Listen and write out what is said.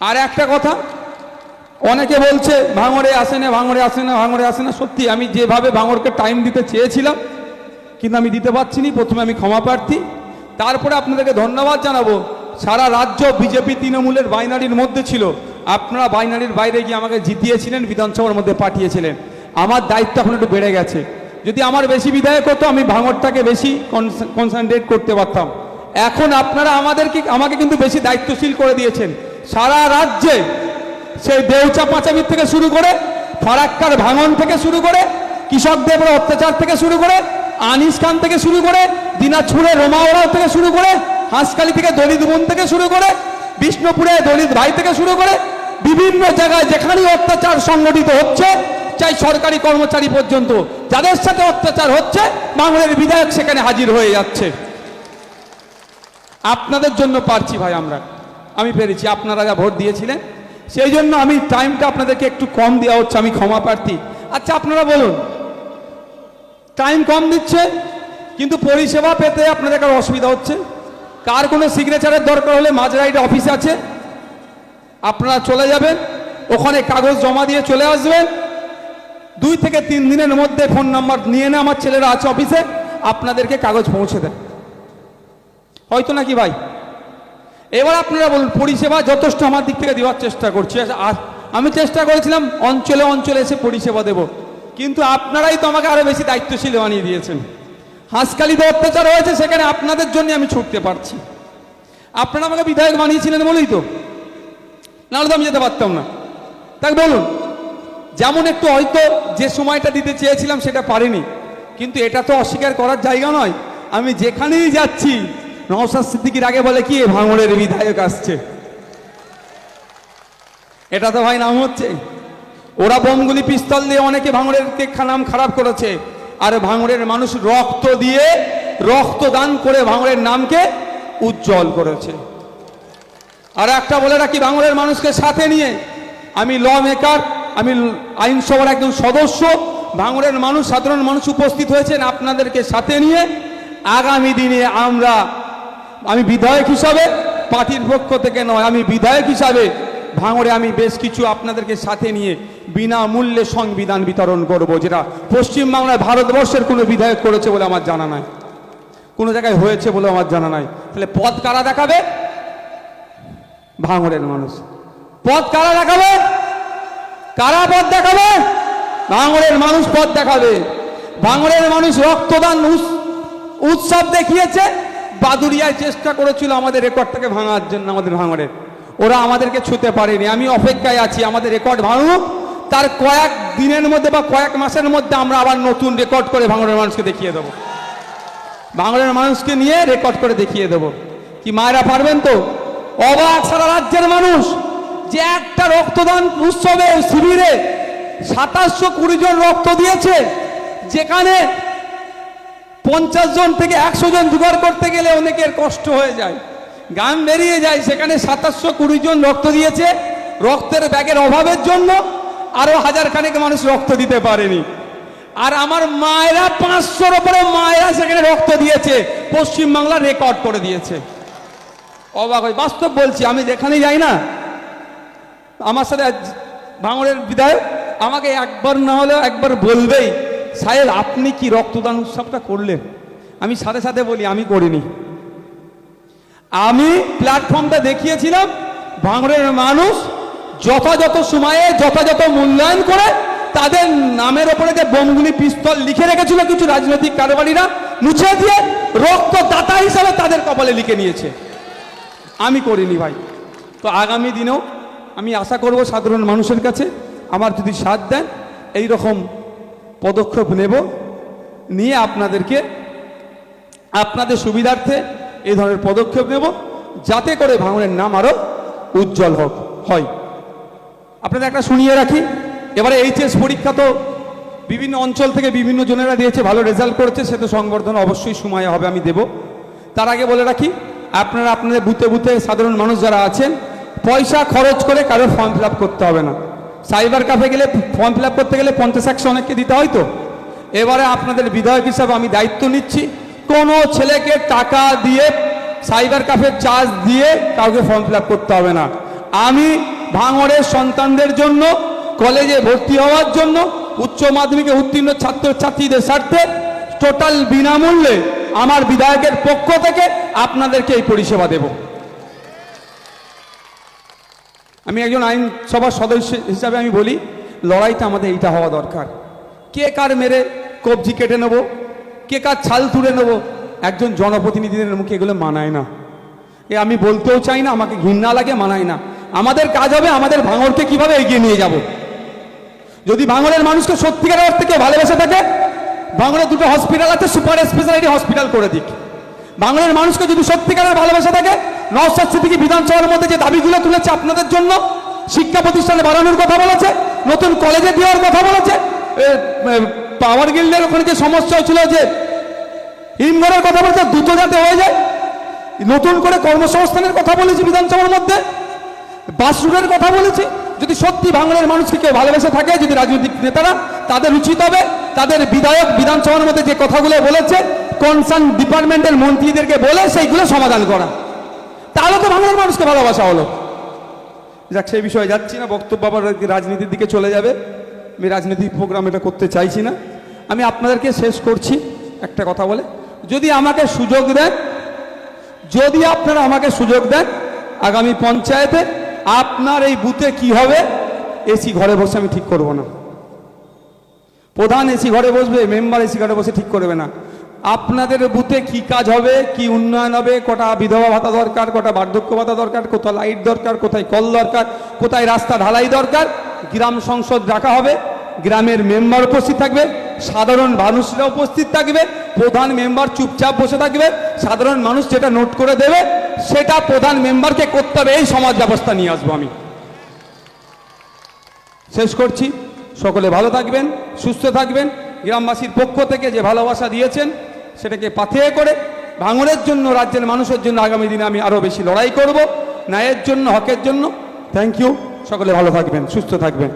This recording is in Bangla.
আর একটা কথা, অনেকে বলছে, ভাঙড়ে আসে না ভাঙড়ে আসে না ভাঙড়ে আসে না সত্যি, আমি যেভাবে ভাঙড়কে টাইম দিতে চেয়েছিলাম, কিন্তু আমি দিতে পারছি নি প্রথমে আমি ক্ষমা প্রার্থী। তারপরে আপনাদেরকে ধন্যবাদ জানাব। সারা রাজ্য বিজেপি তৃণমূলের বাইনারির মধ্যে ছিল। আপনারা বাইনারির বাইরে গিয়ে আমাকে জিতিয়েছিলেন, বিধানসভার মধ্যে পাঠিয়েছিলেন। আমার দায়িত্ব এখন একটু বেড়ে গেছে। যদি আমার বেশি বিধায়ক হতো, আমি ভাঙড়টাকে বেশি কনসেন্ট্রেট করতে পারতাম। এখন আপনারা আমাদেরকে, আমাকে কিন্তু বেশি দায়িত্বশীল করে দিয়েছেন। সারা রাজ্যে সেই দেউচা পাঁচামির থেকে শুরু করে, ফারাক্কার ভাঙন থেকে শুরু করে কৃষকদের উপর অত্যাচার থেকে শুরু করে, আনিস খান থেকে শুরু করে দিনাজপুরে রোমাওড়াও থেকে শুরু করে, হাঁসখালি থেকে দলিত বোন থেকে শুরু করে, বিষ্ণুপুরে দলিত ভাই থেকে শুরু করে, বিভিন্ন জায়গায় যেখানেই অত্যাচার সংগঠিত হচ্ছে, চাই সরকারি কর্মচারী পর্যন্ত যাদের সাথে অত্যাচার হচ্ছে, বাংলার বিধায়ক সেখানে হাজির হয়ে যাচ্ছে। আপনাদের জন্য পারছি ভাই আমরা। আমি পেরেছি, আপনারা যা ভোট দিয়েছিলেন। সেই জন্য আমি টাইমটা আপনাদেরকে একটু কম দেওয়া হচ্ছে, আমি ক্ষমা প্রার্থী। আচ্ছা আপনারা বলুন টাইম কম দিচ্ছে, কিন্তু পরিষেবা পেতে আপনাদের কার অসুবিধা হচ্ছে? কার কোনো সিগনেচারের দরকার হলে মাঝরাইড অফিস আছে? আপনারা চলে যাবেন, ওখানে কাগজ জমা দিয়ে চলে আসবেন। দুই থেকে তিন দিনের মধ্যে ফোন নাম্বার নিয়ে না আমার ছেলেরা আছে অফিসে আপনাদেরকে কাগজ পৌঁছে দেয় হয়তো নাকি ভাই? এবার আপনারা বলুন, পরিষেবা যথেষ্ট আমার দিক থেকে দেওয়ার চেষ্টা করছি। আর আমি চেষ্টা করেছিলাম, অঞ্চলে অঞ্চলে এসে পরিষেবা দেব। কিন্তু আপনারাই তো আমাকে আরও বেশি দায়িত্বশীল বানিয়ে দিয়েছেন। হাঁসকালিতে অত্যাচার হয়েছে, সেখানে আপনাদের জন্য আমি ছুটতে পারছি। আপনারা আমাকে বিধায়ক বানিয়েছিলেন বলেই তো। নাহলে তো আমি যেতে পারতাম না। তাই বলুন, যেমন একটু হয়তো যে সময়টা দিতে চেয়েছিলাম সেটা পারিনি, কিন্তু এটা তো অস্বীকার করার জায়গা নয়। আমি যেখানেই যাচ্ছি নওসাদ সিদ্দিকির আগে বলে কি ভাঙড়ের বিধায়ক আসছে। এটা তো ভাই নাম হচ্ছে। ওরা বোমগুলি পিস্তল দিয়ে অনেকে ভাঙড়ের নাম খারাপ করেছে। আর ভাঙড়ের মানুষ রক্ত দিয়ে রক্ত দান করে ভাঙড়ের নামকে উজ্জ্বল করেছে। আর একটা বলে রাখি, ভাঙড়ের মানুষকে সাথে নিয়ে আমি ল মেকার, আমি আইনসভার একজন সদস্য, ভাঙড়ের মানুষ, সাধারণ মানুষ উপস্থিত হয়েছেন আপনাদেরকে সাথে নিয়ে। আগামী দিনে আমরা আমি বিধায়ক হিসাবে, পার্টির পক্ষ থেকে নয়, আমি বিধায়ক হিসাবে ভাঙড়ে আমি বেশ কিছু আপনাদেরকে সাথে নিয়ে বিনামূল্যে সংবিধান বিতরণ করব, যেটা পশ্চিমবাংলায় ভারতবর্ষের কোনো বিধায়ক করেছে বলে আমার জানা নাই। কোনো জায়গায় হয়েছে বলে আমার জানা নাই। তাহলে পথ কারা দেখাবে? ভাঙড়ের মানুষ। পথ কারা দেখাবে? কারা পথ দেখাবে? ভাঙড়ের মানুষ পথ দেখাবে। ভাঙড়ের মানুষ রক্তদান উৎসব দেখিয়েছে। বাদুরিয়ায় চেষ্টা করেছিল আমাদের রেকর্ডটাকে ভাঙার জন্য, আমাদের ভাঙড়ের। ওরা আমাদেরকে ছুতে পারেনি। আমি অপেক্ষায় আছি, আমাদের রেকর্ড ভাঙুক। তার কয়েক দিনের মধ্যে বা কয়েক মাসের মধ্যে আমরা আবার নতুন রেকর্ড করে ভাঙড়ের মানুষকে দেখিয়ে দেবো। বাংলার মানুষকে নিয়ে রেকর্ড করে দেখিয়ে দেব। কি মায়েরা পারবেন তো? অবাক সারা রাজ্যের মানুষ যে একটা রক্তদান উৎসবে শিবিরে সাতাশশো কুড়ি জন রক্ত দিয়েছে, যেখানে পঞ্চাশ জন থেকে একশো জন জোগাড় করতে গেলে অনেকের কষ্ট হয়ে যায়। গান বেরিয়ে যায়, সেখানে সাতাশশো কুড়ি জন রক্ত দিয়েছে। রক্তের ব্যাগের অভাবের জন্য আরও হাজার খানেক মানুষ রক্ত দিতে পারেনি। আর আমার মায়েরা পাঁচশোর ওপরে মায়েরা সেখানে রক্ত দিয়েছে। পশ্চিমবাংলা রেকর্ড করে দিয়েছে। অবাক হয় বাস্তব বলছি, আমি যেখানেই যাই না, আমার সাথে ভাঙড়ের বিধায়ক আমাকে একবার না হলেও একবার বলবেই সাহেব, আপনি কি রক্তদান উৎসবটা করলেন? আমি সাথে সাথে বলি, আমি করিনি। আমি প্ল্যাটফর্মটা দেখিয়েছিলাম, ভাঙড়ের মানুষ যথাযথ সময়ে, যথাযথ মূল্যায়ন করে তাদের নামের ওপরে যে বোমগুলি পিস্তল লিখে রেখেছিল কিছু রাজনৈতিক কারবারিরা, মুছে দিয়ে রক্তদাতা হিসাবে তাদের কপালে লিখে নিয়েছে। আমি করিনি ভাই। তো আগামী দিনেও আমি আশা করব সাধারণ মানুষের কাছে, আমার যদি সাথ দেন এই রকম পদক্ষেপ নেব, নিয়ে আপনাদেরকে আপনাদের সুবিধার্থে এই ধরনের পদক্ষেপ নেব, যাতে করে ভাঙনের নাম আরও উজ্জ্বল হোক, হয়। আপনাদের একটা শুনিয়ে রাখি, এবারে এইচএস পরীক্ষা তো বিভিন্ন অঞ্চল থেকে বিভিন্ন জনেরা দিয়েছে, ভালো রেজাল্ট করেছে, সে তো সংবর্ধনা অবশ্যই সময় হবে, আমি দেব। তার আগে বলে রাখি, আপনারা আপনাদের বুথে বুথে সাধারণ মানুষ যারা আছেন, পয়সা খরচ করে কারও ফর্ম ফিল করতে হবে না। সাইবার কাফে গেলে ফর্ম ফিল করতে গেলে পঞ্চাশ, একশো অনেককে দিতে হয় তো। এবারে আপনাদের বিধায়ক হিসাবে আমি দায়িত্ব নিচ্ছি। কোনো ছেলেকে টাকা দিয়ে, সাইবার কাফের চার্জ দিয়ে কাউকে ফর্ম ফিল করতে হবে না। আমি ভাঙড়ের সন্তানদের জন্য, কলেজে ভর্তি হওয়ার জন্য, উচ্চ মাধ্যমিকে উত্তীর্ণ ছাত্রছাত্রীদের স্বার্থে টোটাল বিনামূল্যে আমার বিধায়কের পক্ষ থেকে আপনাদেরকে এই পরিষেবা দেব। আমি একজন আইনসভার সদস্য হিসাবে আমি বলি লড়াইটা আমাদের এইটা হওয়া দরকার। কে কার মেরে কবজি কেটে নেব? কে কার ছাল তুলে নেব? একজন জনপ্রতিনিধিদের মুখে এগুলো মানায় না। এ আমি বলতেও চাই না, আমাকে ঘৃণা লাগে মানায় না। আমাদের কাজ হবে আমাদের ভাঙরকে কীভাবে এগিয়ে নিয়ে যাব? যদি ভাঙড়ের মানুষকে সত্যিকার অর্থে কেউ ভালোবেসে থাকে, ভাঙড়ে দুটো হসপিটাল আছে, সুপার স্পেশালিটি হসপিটাল করে দিক। বাংলার মানুষকে যদি সত্যিকারের ভালোবাসা থাকে নওসাদ সিদ্দিকী বিধানসভার মধ্যে যে দাবিগুলো তুলেছে আপনাদের জন্য, শিক্ষা প্রতিষ্ঠানে বাড়ানোর কথা বলেছে, নতুন কলেজে দেওয়ার কথা বলেছে পাওয়ার গিল্ডের ওখানে যে সমস্যা হচ্ছিল যে হিমঘরের কথা বলেছে দ্রুত যাতে হয়ে যায়। নতুন করে কর্মসংস্থানের কথা বলেছি বিধানসভার মধ্যে, বাস রুটের কথা বলেছি। যদি সত্যি বাংলার মানুষকে কেউ ভালোবেসে থাকে, যদি রাজনৈতিক নেতারা তাদের উচিত হবে, তাদের বিধায়ক বিধানসভার মধ্যে যে কথাগুলো বলেছে কনসার্ন ডিপার্টমেন্টের মন্ত্রীদেরকে বলে সেইগুলো সমাধান করা। তাহলে তো বাংলার মানুষকে ভালোবাসা হলো। যাক, সেই বিষয়ে যাচ্ছি না, বক্তব্য আবার রাজনীতির দিকে চলে যাবে। আমি রাজনীতির প্রোগ্রাম এটা করতে চাইছি না। আমি আপনাদেরকে শেষ করছি একটা কথা বলে। যদি আমাকে সুযোগ দেন, যদি আপনারা আমাকে সুযোগ দেন, আগামী পঞ্চায়েতে আপনার এই বুথে কি হবে এসি ঘরে বসে আমি ঠিক করব না। প্রধান এসি ঘরে বসবে মেম্বার এসি ঘরে বসে ঠিক করবে না। আপনাদের বুথে কি কাজ হবে, কি উন্নয়ন হবে, কটা বিধবা ভাতা দরকার, কটা বার্ধক্য ভাতা দরকার, কোথায় লাইট দরকার, কোথায় কল দরকার, কোথায় রাস্তা ঢালাই দরকার, গ্রাম সংসদ রাখা হবে, গ্রামের মেম্বার উপস্থিত থাকবে, সাধারণ মানুষরা উপস্থিত থাকবে, প্রধান মেম্বার চুপচাপ বসে থাকবে, সাধারণ মানুষ যেটা নোট করে দেবে, সেটা প্রধান মেম্বারকে করতে হবে, এই সমাজ ব্যবস্থা নিয়ে আসব আমি। শেষ করছি, সকলে ভালো থাকবেন, সুস্থ থাকবেন, গ্রামবাসীর পক্ষ থেকে যে ভালোবাসা দিয়েছেন সেটাকে পাথেয় করে ভাঙনের জন্য রাজ্যের মানুষের জন্য আগামী দিনে আমি আরও বেশি লড়াই করব। ন্যায়ের জন্য হকের জন্য। থ্যাংক ইউ সকলে ভালো থাকবেন সুস্থ থাকবেন।